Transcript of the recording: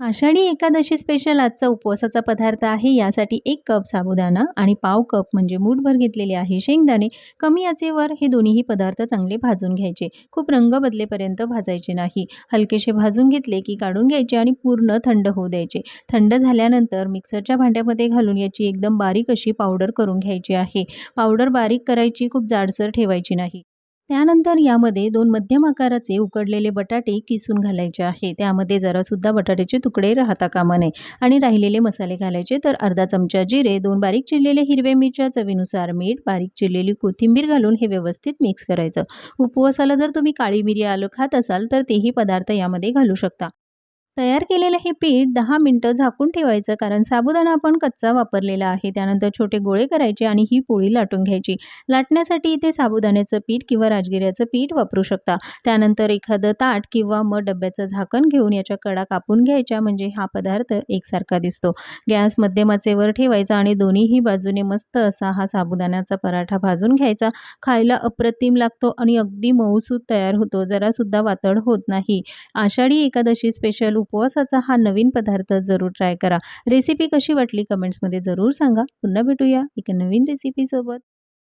Ashadhi Ekadashi special आजचा उपवासाचा पदार्थ आहे. यासाठी एक कप साबुदाणा आणि पाव कप म्हणजे मूठभर घेतलेले आहे. शेंगदाणे कमी आचेवर हे दोन्हीही पदार्थ चांगले भाजून घ्यायचे. खूप रंग बदलेपर्यंत भाजायचे नाही. हलकेसे भाजून घेतले की काढून घ्यायचे आणि पूर्ण थंड होऊ द्यायचे. थंड झाल्यानंतर मिक्सरच्या भांड्यामध्ये घालून याची एकदम बारीक अशी पावडर करून घ्यायची आहे. पावडर बारीक करायची खूप जाडसर ठेवायची नाही. त्यानंतर यामध्ये दोन मध्यम आकाराचे उकडलेले बटाटे किसून घालायचे आहे. त्यामध्ये जरासुद्धा बटाट्याचे तुकडे राहता कामा नये. आणि राहिलेले मसाले घालायचे तर अर्धा चमचा जिरे दोन बारीक चिरलेले हिरवे मिरच्या चवीनुसार मीठ बारीक चिरलेली कोथिंबीर घालून हे व्यवस्थित मिक्स करायचं. उपवासाला जर तुम्ही काळी मिरी आलं खात असाल तर तेही पदार्थ यामध्ये घालू शकता. तयार केलेलं हे पीठ दहा मिनटं झाकून ठेवायचं कारण साबुदाणा आपण कच्चा वापरलेला आहे. त्यानंतर छोटे गोळे करायचे आणि ही पोळी लाटून घ्यायची. लाटण्यासाठी इथे साबुदाण्याचं पीठ किंवा राजगिऱ्याचं पीठ वापरू शकता. त्यानंतर एखादं ताट किंवा मग डब्याचं झाकण घेऊन याच्या कडा कापून घ्यायच्या म्हणजे हा पदार्थ एकसारखा दिसतो. गॅस मध्यमाचेवर ठेवायचा आणि दोन्हीही बाजूने मस्त असा हा साबुदाण्याचा पराठा भाजून घ्यायचा. खायला अप्रतिम लागतो आणि अगदी मऊसूत तयार होतो. जरासुद्धा वातड होत नाही. आषाढी एकादशी स्पेशल उपवासाचा हा नवीन पदार्थ जरूर ट्राय करा. रेसिपी कशी वाटली कमेंट्समध्ये जरूर सांगा. पुन्हा भेटूया एका नवीन रेसिपीसोबत